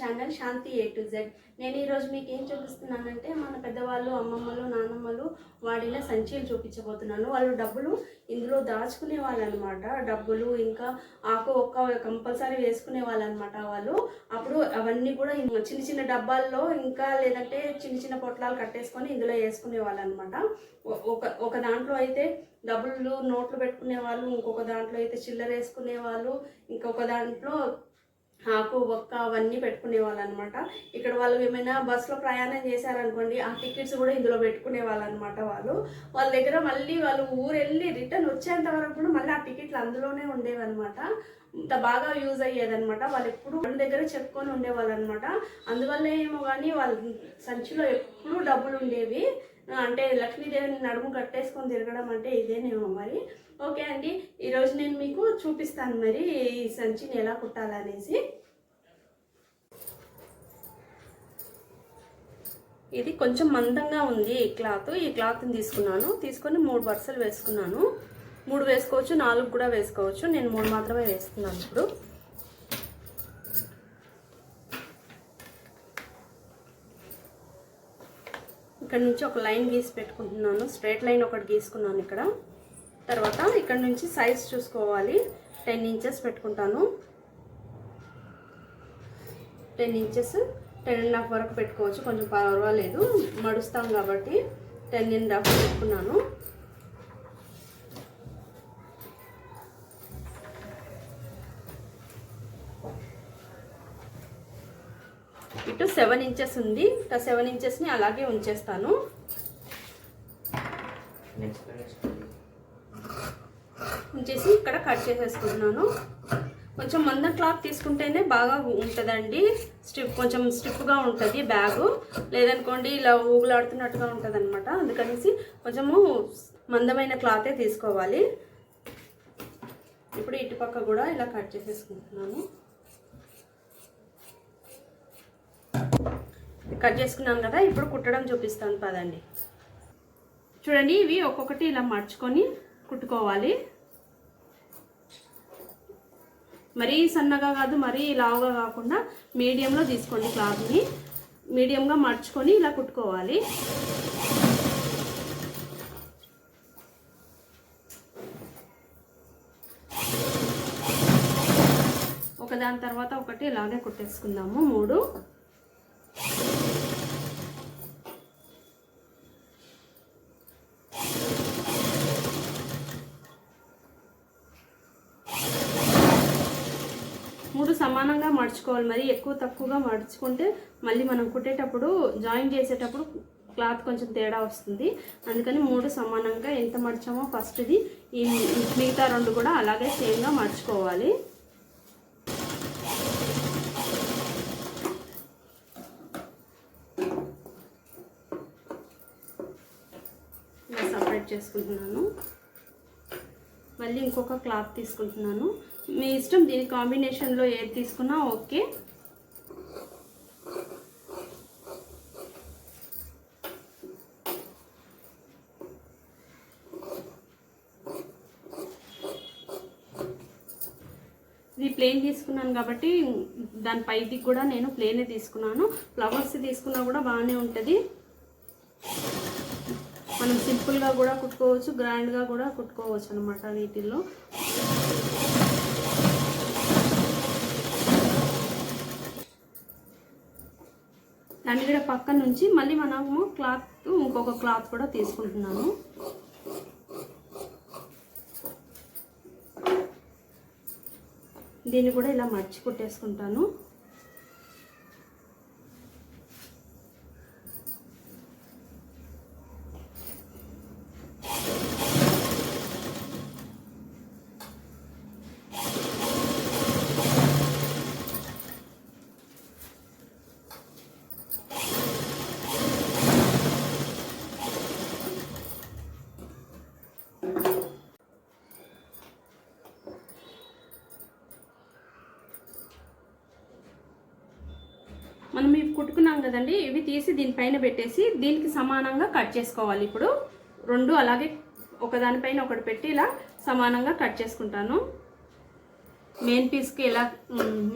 Channel Shanti A to Z నేను ఈరోజు మీకు ఏం చూపిస్తున్నానంటే మన పెద్దవాళ్ళు అమ్మమ్మలు నాన్నమ్మలు వాడిన సంచీలు చూపించబోతున్నాను. వాళ్ళు డబ్బులు ఇందులో దాచుకునే వాళ్ళు అనమాట డబ్బులు ఇంకా ఆకు ఒక్క కంపల్సరీ వేసుకునే వాళ్ళు అనమాట వాళ్ళు. అప్పుడు అవన్నీ కూడా చిన్న చిన్న డబ్బాల్లో ఇంకా లేదంటే చిన్న చిన్న పొట్లాలు కట్టేసుకొని ఇందులో వేసుకునే వాళ్ళు అనమాట ఒక ఒక దాంట్లో అయితే డబ్బులు నోట్లు పెట్టుకునే వాళ్ళు ఇంకొక దాంట్లో అయితే చిల్లర వేసుకునే వాళ్ళు ఇంకొక దాంట్లో ఆకు ఒక్క అవన్నీ పెట్టుకునే వాళ్ళు అనమాట ఇక్కడ వాళ్ళు ఏమైనా బస్సులో ప్రయాణం చేశారనుకోండి ఆ టికెట్స్ కూడా ఇందులో పెట్టుకునే వాళ్ళు అనమాట వాళ్ళు. వాళ్ళ దగ్గర మళ్ళీ వాళ్ళు ఊరు వెళ్ళి రిటర్న్ వచ్చేంత వరకు కూడా మళ్ళీ ఆ టికెట్లు అందులోనే ఉండేవి అనమాట ఇంత బాగా యూజ్ అయ్యేదనమాట వాళ్ళు ఎప్పుడు వాళ్ళ దగ్గర చెప్పుకొని ఉండేవాళ్ళు అనమాట అందువల్ల ఏమో కానీ వాళ్ళ సంచిలో ఎప్పుడూ డబ్బులు ఉండేవి. అంటే లక్ష్మీదేవిని నడుము కట్టేసుకొని తిరగడం అంటే ఇదేనేమో మరి. ఓకే అండి ఈరోజు నేను మీకు చూపిస్తాను మరి ఈ సంచిని ఎలా కుట్టాలనేసి. ఇది కొంచెం మందంగా ఉంది ఈ క్లాత్. ఈ క్లాత్ని తీసుకున్నాను. తీసుకొని మూడు వరుసలు వేసుకున్నాను. మూడు వేసుకోవచ్చు నాలుగు కూడా వేసుకోవచ్చు. నేను మూడు మాత్రమే వేసుకున్నాను ఇప్పుడు. ఇక్కడ నుంచి ఒక లైన్ గీసి పెట్టుకుంటున్నాను. స్ట్రైట్ లైన్ ఒకటి గీసుకున్నాను ఇక్కడ. తర్వాత ఇక్కడ నుంచి సైజ్ చూసుకోవాలి. టెన్ ఇంచెస్ పెట్టుకుంటాను. Ten inches ten and half వరకు పెట్టుకోవచ్చు. కొంచెం పర్వాలేదు. మడుస్తాం కాబట్టి టెన్ అండ్ హాఫ్ పెట్టుకున్నాను. ఇటు సెవెన్ ఇంచెస్ ఉంది. ఇంకా సెవెన్ ఇంచెస్ని అలాగే ఉంచేస్తాను. ఉంచేసి ఇక్కడ కట్ చేసేసుకుంటున్నాను. కొంచెం మందం క్లాత్ తీసుకుంటేనే బాగా ఉంటుందండి. స్టిప్ కొంచెం స్టిఫ్గా ఉంటుంది బ్యాగు. లేదనుకోండి ఇలా ఊగులాడుతున్నట్టుగా ఉంటుంది అనమాట అందుకనేసి కొంచెము మందమైన క్లాతే తీసుకోవాలి. ఇప్పుడు ఇటుపక్క కూడా ఇలా కట్ చేసేసుకుంటున్నాను. కట్ చేసుకున్నాను కదా ఇప్పుడు కుట్టడం చూపిస్తాను పదండి. చూడండి ఇవి ఒక్కొక్కటి ఇలా మర్చుకొని కుట్టుకోవాలి. మరీ సన్నగా కాదు మరీ లావుగా కాకుండా మీడియంలో తీసుకోండి క్లాత్ని. మీడియంగా మర్చుకొని ఇలా కుట్టుకోవాలి. ఒకదాని తర్వాత ఒకటి ఇలాగే కుట్టేసుకుందాము. మూడు. నిదానంగా సమానంగా మడుచుకోవాలి మరి ఎక్కువ తక్కువగా మడుచుకుంటే మళ్ళీ మనం కుట్టేటప్పుడు జాయిన్ చేసేటప్పుడు క్లాత్ కొంచెం తేడా వస్తుంది. అందుకని మూడు సమానంగా ఎంత మడిచామో ఫస్ట్ది ఈ మిగతా రెండు కూడా అలాగే సేమ్గా మడుచుకోవాలి సపరేట్ చేసుకుంటున్నాను. మళ్ళీ ఇంకొక క్లాత్ తీసుకుంటున్నాను. మీ ఇష్టం దీని కాంబినేషన్లో ఏది తీసుకున్నా ఓకే. ఇది ప్లేన్ తీసుకున్నాను కాబట్టి దాని పైకి కూడా నేను ప్లేనే తీసుకున్నాను. ఫ్లవర్స్ తీసుకున్నా కూడా బాగానే ఉంటుంది. మనం సింపుల్గా కూడా కుట్టుకోవచ్చు గ్రాండ్గా కూడా కుట్టుకోవచ్చు అనమాట వీటిల్లో దాన్ని కూడా పక్క నుంచి మళ్ళీ మనము క్లాత్ ఇంకొక క్లాత్ కూడా తీసుకుంటున్నాను. దీన్ని కూడా ఇలా మర్చి కుట్టేసుకుంటాను. మనం ఇవి కుట్టుకున్నాం కదండి ఇవి తీసి దీనిపైన పెట్టేసి దీనికి సమానంగా కట్ చేసుకోవాలి. ఇప్పుడు రెండు అలాగే ఒకదానిపైన ఒకటి పెట్టి ఇలా సమానంగా కట్ చేసుకుంటాను. మెయిన్ పీస్కి ఇలా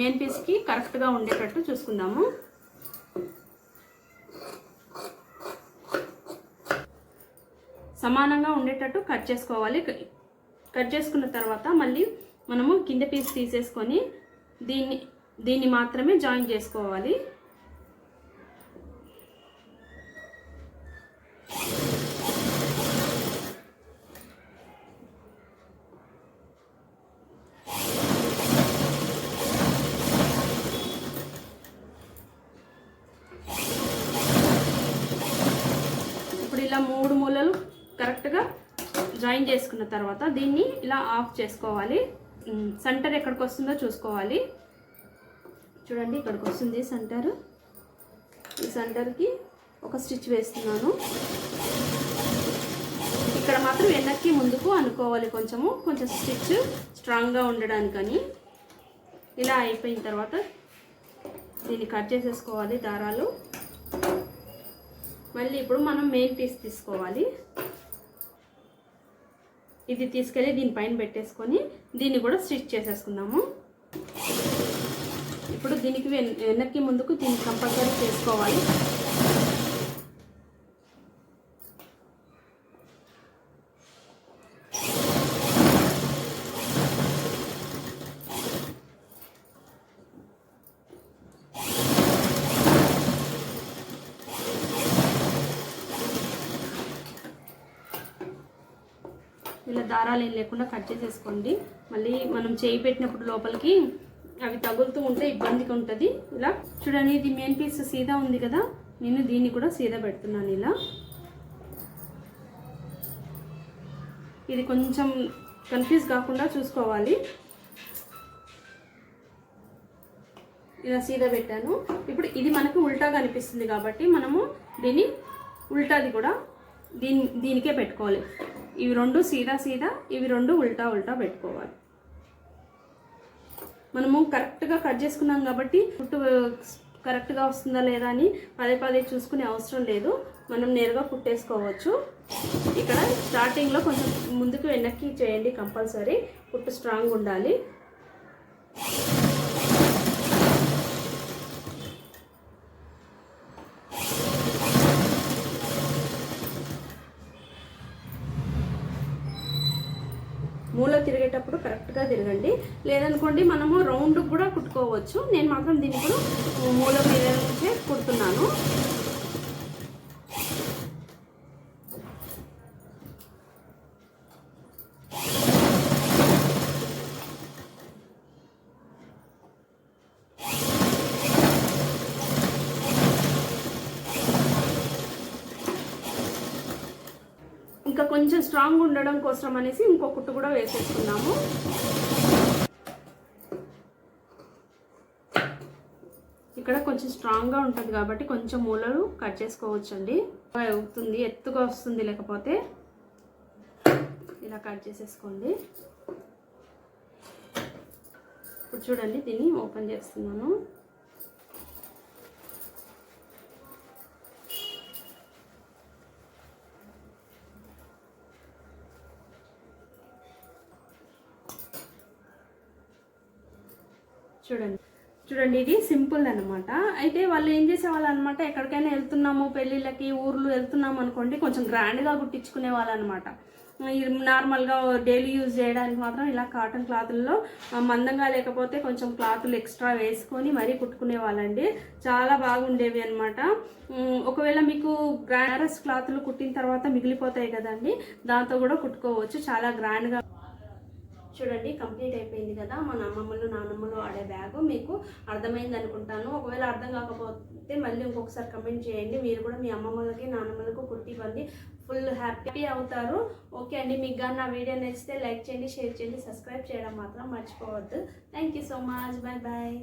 మెయిన్ పీస్కి కరెక్ట్గా ఉండేటట్టు చూసుకుందాము. సమానంగా ఉండేటట్టు కట్ చేసుకోవాలి. కట్ చేసుకున్న తర్వాత మళ్ళీ మనము కింద పీస్ తీసేసుకొని దీన్ని దీన్ని మాత్రమే జాయిన్ చేసుకోవాలి ఇప్పుడు ఇలా మూడు మూలలు కరెక్ట్గా జాయిన్ చేసుకున్న తర్వాత దీన్ని ఇలా ఆఫ్ చేసుకోవాలి. సెంటర్ ఎక్కడికి వస్తుందో చూసుకోవాలి. చూడండి ఇక్కడికి వస్తుంది సెంటర్. ఈ సెంటర్కి ఒక స్టిచ్ వేస్తున్నాను. ఇక్కడ మాత్రం వెనక్కి ముందుకు అనుకోవాలి కొంచెము. కొంచెం స్టిచ్ స్ట్రాంగ్గా ఉండడానికని. ఇలా అయిపోయిన తర్వాత దీన్ని కట్ చేసేసుకోవాలి దారాలు. మళ్ళీ ఇప్పుడు మనం మెయిన్ పీస్ తీసుకోవాలి. ఇది తీసుకెళ్ళి దీనిపైన పెట్టేసుకొని దీన్ని కూడా స్టిచ్ చేసేసుకుందాము. ఇప్పుడు దీనికి వెనక్కి ముందుకు దీన్ని కంపల్సరీ చేసుకోవాలి. దారాలు ఏం లేకుండా కట్ చేసేసుకోండి. మళ్ళీ మనం చేయి పెట్టినప్పుడు లోపలికి అవి తగులుతూ ఉంటే ఇబ్బందిగా ఉంటుంది. ఇలా చూడండి ఇది మెయిన్ పీస్ సీదా ఉంది కదా? నేను దీన్ని కూడా సీదా పెడుతున్నాను ఇలా. ఇది కొంచెం కన్ఫ్యూజ్ కాకుండా చూసుకోవాలి. ఇలా సీదా పెట్టాను. ఇప్పుడు ఇది మనకు ఉల్టాగా అనిపిస్తుంది కాబట్టి మనము దీన్ని ఉల్టాది కూడా దీని దీనికే పెట్టుకోవాలి. ఇవి రెండు సీదా సీదా ఇవి రెండు ఉల్టా ఉల్టా పెట్టుకోవాలి. మనము కరెక్ట్గా కట్ చేసుకున్నాం కాబట్టి పుట్టు కరెక్ట్గా వస్తుందా లేదా అని పదే పదే చూసుకునే అవసరం లేదు. మనం నేరుగా పుట్టేసుకోవచ్చు ఇక్కడ స్టార్టింగ్లో కొంచెం ముందుకు వెనక్కి చేయండి కంపల్సరీ. పుట్టు స్ట్రాంగ్ ఉండాలి మూల తిరిగేటప్పుడు కరెక్ట్గా తిరగండి లేదనుకోండి మనము రౌండ్ కూడా కుట్టుకోవచ్చు. నేను మాత్రం దీన్ని కూడా మూల మీద నుంచే కుడుతున్నాను ఇంకా కొంచెం స్ట్రాంగ్ ఉండడం కోసం అనేసి ఇంకో కుట్టు కూడా వేసేసుకున్నాము. ఇక్కడ కొంచెం స్ట్రాంగ్గా ఉంటుంది కాబట్టి కొంచెం మూలలు కట్ చేసుకోవచ్చు అండి అవుతుంది ఎత్తుగా వస్తుంది లేకపోతే ఇలా కట్ చేసేసుకోండి. ఇప్పుడు చూడండి దీన్ని ఓపెన్ చేస్తున్నాను. చూడండి. చూడండి ఇది సింపుల్ అనమాట అయితే వాళ్ళు ఏం చేసేవాళ్ళు అనమాట ఎక్కడికైనా వెళ్తున్నాము పెళ్ళిళ్ళకి ఊర్లు వెళ్తున్నాము అనుకోండి కొంచెం గ్రాండ్గా కుట్టించుకునే వాళ్ళు అనమాట నార్మల్గా డైలీ యూజ్ చేయడానికి మాత్రం ఇలా కాటన్ క్లాతుల్లో మందంగా లేకపోతే కొంచెం క్లాతులు ఎక్స్ట్రా వేసుకొని మరీ కుట్టుకునే వాళ్ళండి. చాలా బాగుండేవి అనమాట ఒకవేళ మీకు గ్రాండరస్ క్లాతులు కుట్టిన తర్వాత మిగిలిపోతాయి కదండి దాంతో కూడా కుట్టుకోవచ్చు. చాలా గ్రాండ్గా చూడండి కంప్లీట్ అయిపోయింది కదా. మన అమ్మమ్మలు నాన్నమ్మలు ఆడే బ్యాగ్. మీకు అర్థమైంది అనుకుంటాను. ఒకవేళ అర్థం కాకపోతే మళ్ళీ ఇంకొకసారి కమెంట్ చేయండి. మీరు కూడా మీ అమ్మమ్మలకి నాన్నమ్మలకు కుట్టి ఇవ్వండి. ఫుల్ హ్యాపీ అవుతారు. ఓకే అండి. మీకు కానీ నా వీడియో నచ్చితే లైక్ చేయండి షేర్ చేయండి సబ్స్క్రైబ్ చేయడం మాత్రం మర్చిపోవద్దు. Thank you so much bye bye